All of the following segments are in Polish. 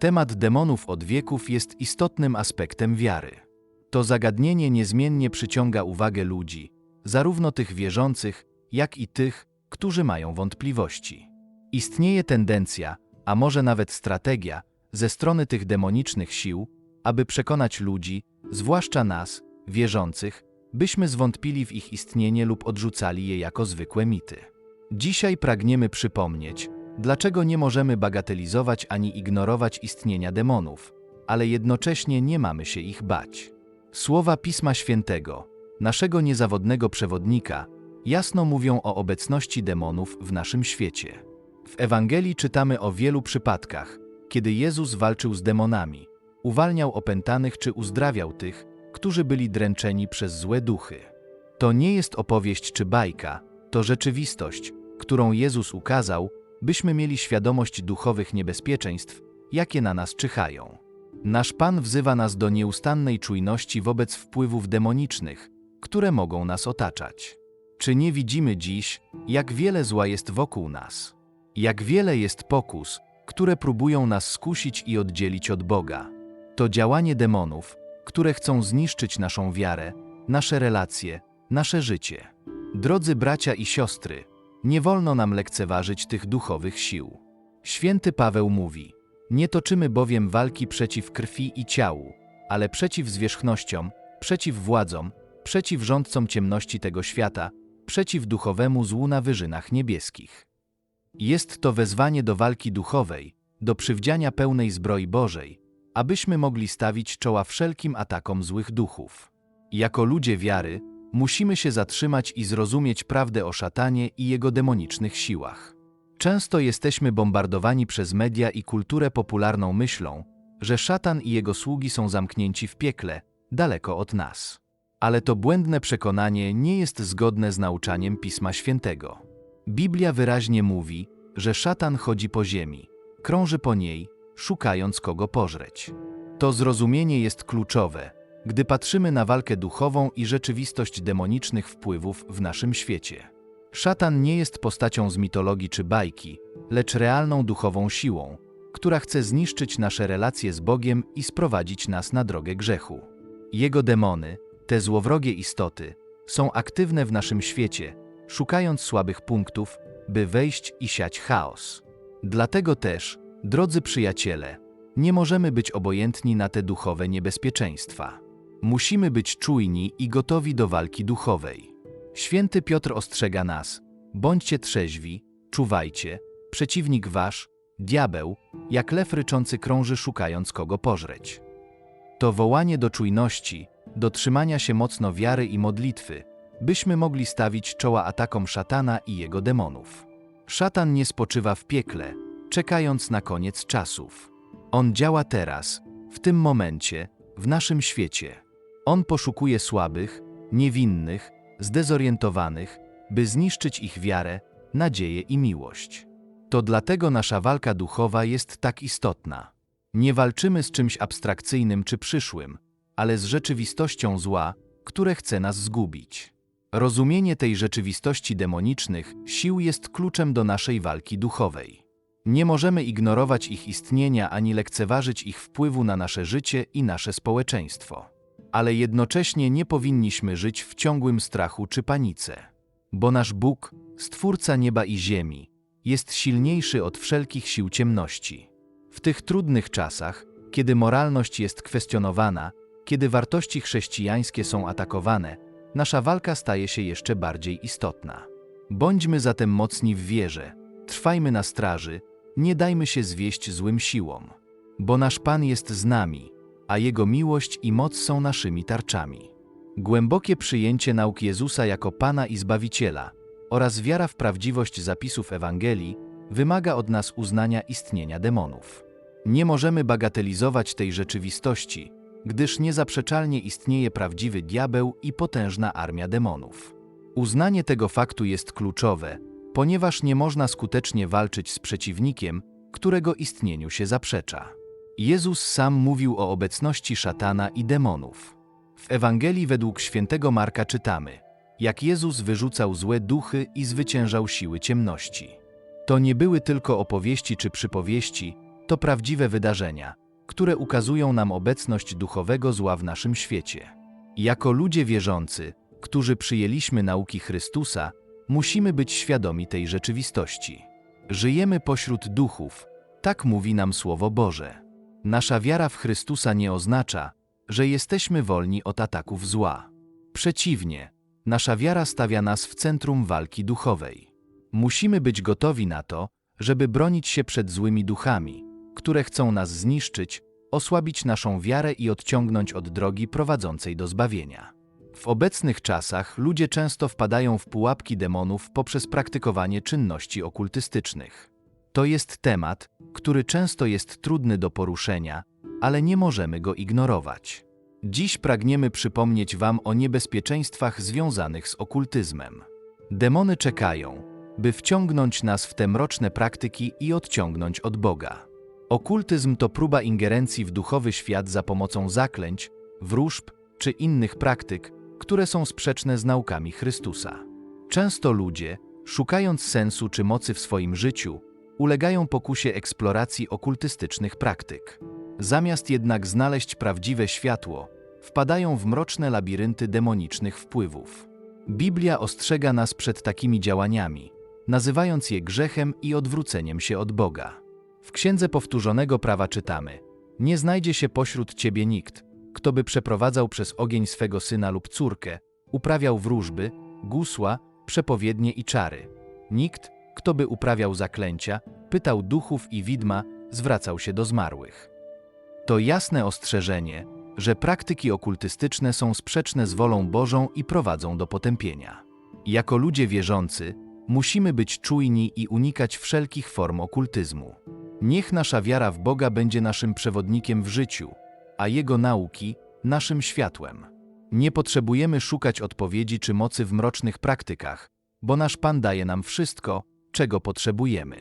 Temat demonów od wieków jest istotnym aspektem wiary. To zagadnienie niezmiennie przyciąga uwagę ludzi, zarówno tych wierzących, jak i tych, którzy mają wątpliwości. Istnieje tendencja, a może nawet strategia, ze strony tych demonicznych sił, aby przekonać ludzi, zwłaszcza nas, wierzących, byśmy zwątpili w ich istnienie lub odrzucali je jako zwykłe mity. Dzisiaj pragniemy przypomnieć, dlaczego nie możemy bagatelizować ani ignorować istnienia demonów, ale jednocześnie nie mamy się ich bać. Słowa Pisma Świętego, naszego niezawodnego przewodnika, jasno mówią o obecności demonów w naszym świecie. W Ewangelii czytamy o wielu przypadkach, kiedy Jezus walczył z demonami, uwalniał opętanych czy uzdrawiał tych, którzy byli dręczeni przez złe duchy. To nie jest opowieść czy bajka, to rzeczywistość, którą Jezus ukazał, byśmy mieli świadomość duchowych niebezpieczeństw, jakie na nas czyhają. Nasz Pan wzywa nas do nieustannej czujności wobec wpływów demonicznych, które mogą nas otaczać. Czy nie widzimy dziś, jak wiele zła jest wokół nas? Jak wiele jest pokus, które próbują nas skusić i oddzielić od Boga? To działanie demonów, które chcą zniszczyć naszą wiarę, nasze relacje, nasze życie. Drodzy bracia i siostry, nie wolno nam lekceważyć tych duchowych sił. Święty Paweł mówi: Nie toczymy bowiem walki przeciw krwi i ciału, ale przeciw zwierzchnościom, przeciw władzom, przeciw rządcom ciemności tego świata, przeciw duchowemu złu na wyżynach niebieskich. Jest to wezwanie do walki duchowej, do przywdziania pełnej zbroi Bożej, abyśmy mogli stawić czoła wszelkim atakom złych duchów. Jako ludzie wiary, musimy się zatrzymać i zrozumieć prawdę o szatanie i jego demonicznych siłach. Często jesteśmy bombardowani przez media i kulturę popularną myślą, że szatan i jego sługi są zamknięci w piekle, daleko od nas. Ale to błędne przekonanie nie jest zgodne z nauczaniem Pisma Świętego. Biblia wyraźnie mówi, że szatan chodzi po ziemi, krąży po niej, szukając kogo pożreć. To zrozumienie jest kluczowe, gdy patrzymy na walkę duchową i rzeczywistość demonicznych wpływów w naszym świecie. Szatan nie jest postacią z mitologii czy bajki, lecz realną duchową siłą, która chce zniszczyć nasze relacje z Bogiem i sprowadzić nas na drogę grzechu. Jego demony, te złowrogie istoty, są aktywne w naszym świecie, szukając słabych punktów, by wejść i siać chaos. Dlatego też, drodzy przyjaciele, nie możemy być obojętni na te duchowe niebezpieczeństwa. Musimy być czujni i gotowi do walki duchowej. Święty Piotr ostrzega nas: bądźcie trzeźwi, czuwajcie, przeciwnik wasz, diabeł, jak lew ryczący krąży szukając kogo pożreć. To wołanie do czujności, do trzymania się mocno wiary i modlitwy, byśmy mogli stawić czoła atakom szatana i jego demonów. Szatan nie spoczywa w piekle, czekając na koniec czasów. On działa teraz, w tym momencie, w naszym świecie. On poszukuje słabych, niewinnych, zdezorientowanych, by zniszczyć ich wiarę, nadzieję i miłość. To dlatego nasza walka duchowa jest tak istotna. Nie walczymy z czymś abstrakcyjnym czy przyszłym, ale z rzeczywistością zła, które chce nas zgubić. Rozumienie tej rzeczywistości demonicznych sił jest kluczem do naszej walki duchowej. Nie możemy ignorować ich istnienia ani lekceważyć ich wpływu na nasze życie i nasze społeczeństwo. Ale jednocześnie nie powinniśmy żyć w ciągłym strachu czy panice. Bo nasz Bóg, Stwórca nieba i ziemi, jest silniejszy od wszelkich sił ciemności. W tych trudnych czasach, kiedy moralność jest kwestionowana, kiedy wartości chrześcijańskie są atakowane, nasza walka staje się jeszcze bardziej istotna. Bądźmy zatem mocni w wierze, trwajmy na straży, nie dajmy się zwieść złym siłom, bo nasz Pan jest z nami, a Jego miłość i moc są naszymi tarczami. Głębokie przyjęcie nauk Jezusa jako Pana i Zbawiciela oraz wiara w prawdziwość zapisów Ewangelii wymaga od nas uznania istnienia demonów. Nie możemy bagatelizować tej rzeczywistości, gdyż niezaprzeczalnie istnieje prawdziwy diabeł i potężna armia demonów. Uznanie tego faktu jest kluczowe, ponieważ nie można skutecznie walczyć z przeciwnikiem, którego istnieniu się zaprzecza. Jezus sam mówił o obecności szatana i demonów. W Ewangelii według świętego Marka czytamy, jak Jezus wyrzucał złe duchy i zwyciężał siły ciemności. To nie były tylko opowieści czy przypowieści, to prawdziwe wydarzenia, które ukazują nam obecność duchowego zła w naszym świecie. Jako ludzie wierzący, którzy przyjęliśmy nauki Chrystusa, musimy być świadomi tej rzeczywistości. Żyjemy pośród duchów, tak mówi nam Słowo Boże. Nasza wiara w Chrystusa nie oznacza, że jesteśmy wolni od ataków zła. Przeciwnie, nasza wiara stawia nas w centrum walki duchowej. Musimy być gotowi na to, żeby bronić się przed złymi duchami, które chcą nas zniszczyć, osłabić naszą wiarę i odciągnąć od drogi prowadzącej do zbawienia. W obecnych czasach ludzie często wpadają w pułapki demonów poprzez praktykowanie czynności okultystycznych. To jest temat, który często jest trudny do poruszenia, ale nie możemy go ignorować. Dziś pragniemy przypomnieć Wam o niebezpieczeństwach związanych z okultyzmem. Demony czekają, by wciągnąć nas w te mroczne praktyki i odciągnąć od Boga. Okultyzm to próba ingerencji w duchowy świat za pomocą zaklęć, wróżb czy innych praktyk, które są sprzeczne z naukami Chrystusa. Często ludzie, szukając sensu czy mocy w swoim życiu, ulegają pokusie eksploracji okultystycznych praktyk. Zamiast jednak znaleźć prawdziwe światło, wpadają w mroczne labirynty demonicznych wpływów. Biblia ostrzega nas przed takimi działaniami, nazywając je grzechem i odwróceniem się od Boga. W Księdze Powtórzonego Prawa czytamy: Nie znajdzie się pośród ciebie nikt, kto by przeprowadzał przez ogień swego syna lub córkę, uprawiał wróżby, gusła, przepowiednie i czary. Nikt, kto by uprawiał zaklęcia, pytał duchów i widma, zwracał się do zmarłych. To jasne ostrzeżenie, że praktyki okultystyczne są sprzeczne z wolą Bożą i prowadzą do potępienia. Jako ludzie wierzący, musimy być czujni i unikać wszelkich form okultyzmu. Niech nasza wiara w Boga będzie naszym przewodnikiem w życiu, a Jego nauki naszym światłem. Nie potrzebujemy szukać odpowiedzi czy mocy w mrocznych praktykach, bo nasz Pan daje nam wszystko, czego potrzebujemy.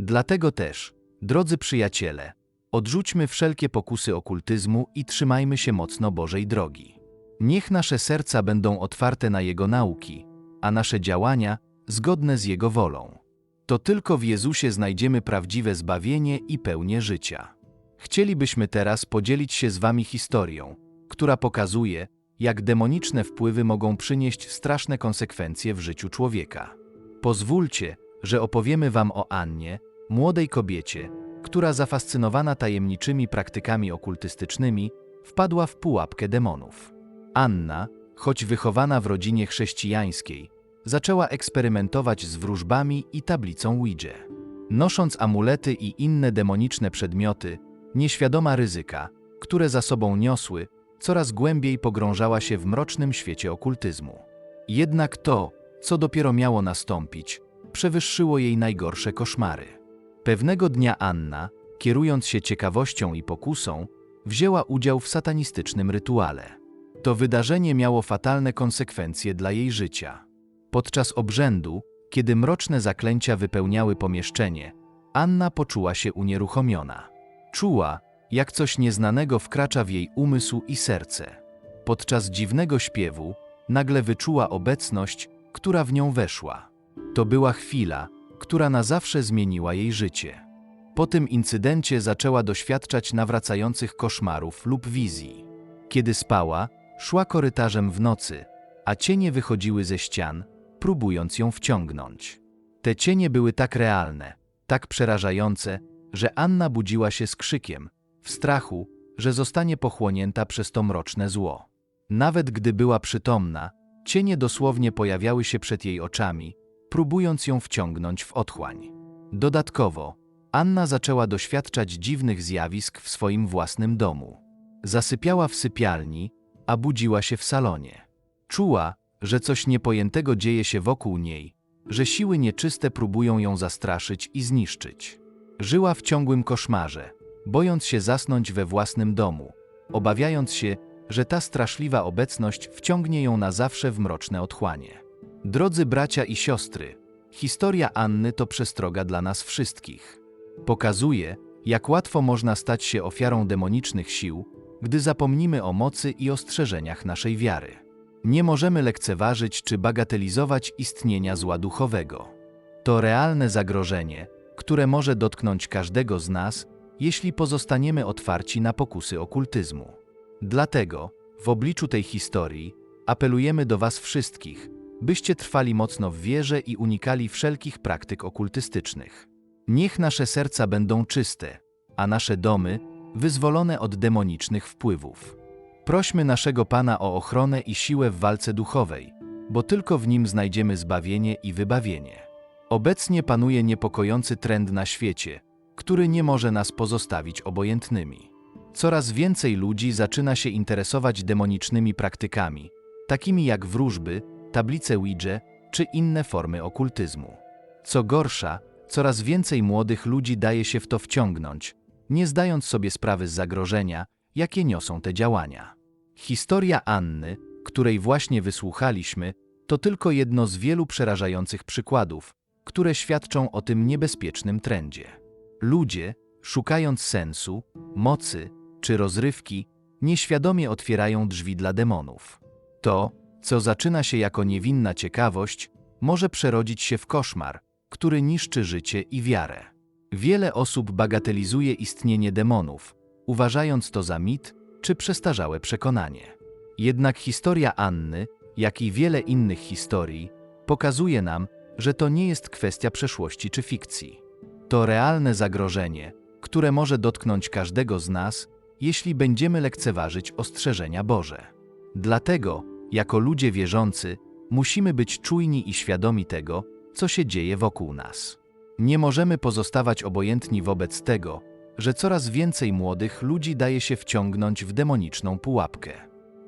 Dlatego też, drodzy przyjaciele, odrzućmy wszelkie pokusy okultyzmu i trzymajmy się mocno Bożej drogi. Niech nasze serca będą otwarte na Jego nauki, a nasze działania zgodne z Jego wolą. To tylko w Jezusie znajdziemy prawdziwe zbawienie i pełnię życia. Chcielibyśmy teraz podzielić się z Wami historią, która pokazuje, jak demoniczne wpływy mogą przynieść straszne konsekwencje w życiu człowieka. Pozwólcie, że opowiemy Wam o Annie, młodej kobiecie, która zafascynowana tajemniczymi praktykami okultystycznymi wpadła w pułapkę demonów. Anna, choć wychowana w rodzinie chrześcijańskiej, zaczęła eksperymentować z wróżbami i tablicą Ouija. Nosząc amulety i inne demoniczne przedmioty, nieświadoma ryzyka, które za sobą niosły, coraz głębiej pogrążała się w mrocznym świecie okultyzmu. Jednak to, co dopiero miało nastąpić, przewyższyło jej najgorsze koszmary. Pewnego dnia Anna, kierując się ciekawością i pokusą, wzięła udział w satanistycznym rytuale. To wydarzenie miało fatalne konsekwencje dla jej życia. Podczas obrzędu, kiedy mroczne zaklęcia wypełniały pomieszczenie, Anna poczuła się unieruchomiona. Czuła, jak coś nieznanego wkracza w jej umysł i serce. Podczas dziwnego śpiewu nagle wyczuła obecność, która w nią weszła. To była chwila, która na zawsze zmieniła jej życie. Po tym incydencie zaczęła doświadczać nawracających koszmarów lub wizji. Kiedy spała, szła korytarzem w nocy, a cienie wychodziły ze ścian, próbując ją wciągnąć. Te cienie były tak realne, tak przerażające, że Anna budziła się z krzykiem, w strachu, że zostanie pochłonięta przez to mroczne zło. Nawet gdy była przytomna, cienie dosłownie pojawiały się przed jej oczami, próbując ją wciągnąć w otchłań. Dodatkowo, Anna zaczęła doświadczać dziwnych zjawisk w swoim własnym domu. Zasypiała w sypialni, a budziła się w salonie. Czuła, że coś niepojętego dzieje się wokół niej, że siły nieczyste próbują ją zastraszyć i zniszczyć. Żyła w ciągłym koszmarze, bojąc się zasnąć we własnym domu, obawiając się, że ta straszliwa obecność wciągnie ją na zawsze w mroczne otchłanie. Drodzy bracia i siostry, historia Anny to przestroga dla nas wszystkich. Pokazuje, jak łatwo można stać się ofiarą demonicznych sił, gdy zapomnimy o mocy i ostrzeżeniach naszej wiary. Nie możemy lekceważyć czy bagatelizować istnienia zła duchowego. To realne zagrożenie, które może dotknąć każdego z nas, jeśli pozostaniemy otwarci na pokusy okultyzmu. Dlatego, w obliczu tej historii, apelujemy do Was wszystkich, byście trwali mocno w wierze i unikali wszelkich praktyk okultystycznych. Niech nasze serca będą czyste, a nasze domy wyzwolone od demonicznych wpływów. Prośmy naszego Pana o ochronę i siłę w walce duchowej, bo tylko w nim znajdziemy zbawienie i wybawienie. Obecnie panuje niepokojący trend na świecie, który nie może nas pozostawić obojętnymi. Coraz więcej ludzi zaczyna się interesować demonicznymi praktykami, takimi jak wróżby, tablice Ouija czy inne formy okultyzmu. Co gorsza, coraz więcej młodych ludzi daje się w to wciągnąć, nie zdając sobie sprawy z zagrożenia, jakie niosą te działania. Historia Anny, której właśnie wysłuchaliśmy, to tylko jedno z wielu przerażających przykładów, które świadczą o tym niebezpiecznym trendzie. Ludzie, szukając sensu, mocy czy rozrywki, nieświadomie otwierają drzwi dla demonów. To, co zaczyna się jako niewinna ciekawość, może przerodzić się w koszmar, który niszczy życie i wiarę. Wiele osób bagatelizuje istnienie demonów, uważając to za mit czy przestarzałe przekonanie. Jednak historia Anny, jak i wiele innych historii, pokazuje nam, że to nie jest kwestia przeszłości czy fikcji. To realne zagrożenie, które może dotknąć każdego z nas, jeśli będziemy lekceważyć ostrzeżenia Boże. Dlatego, jako ludzie wierzący, musimy być czujni i świadomi tego, co się dzieje wokół nas. Nie możemy pozostawać obojętni wobec tego, że coraz więcej młodych ludzi daje się wciągnąć w demoniczną pułapkę.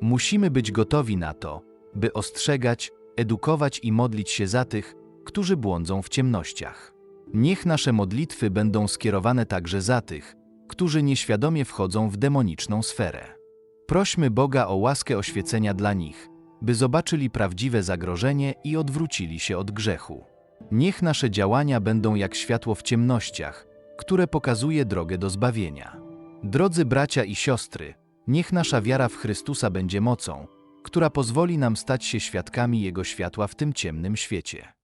Musimy być gotowi na to, by ostrzegać, edukować i modlić się za tych, którzy błądzą w ciemnościach. Niech nasze modlitwy będą skierowane także za tych, którzy nieświadomie wchodzą w demoniczną sferę. Prośmy Boga o łaskę oświecenia dla nich, by zobaczyli prawdziwe zagrożenie i odwrócili się od grzechu. Niech nasze działania będą jak światło w ciemnościach, które pokazuje drogę do zbawienia. Drodzy bracia i siostry, niech nasza wiara w Chrystusa będzie mocą, która pozwoli nam stać się świadkami Jego światła w tym ciemnym świecie.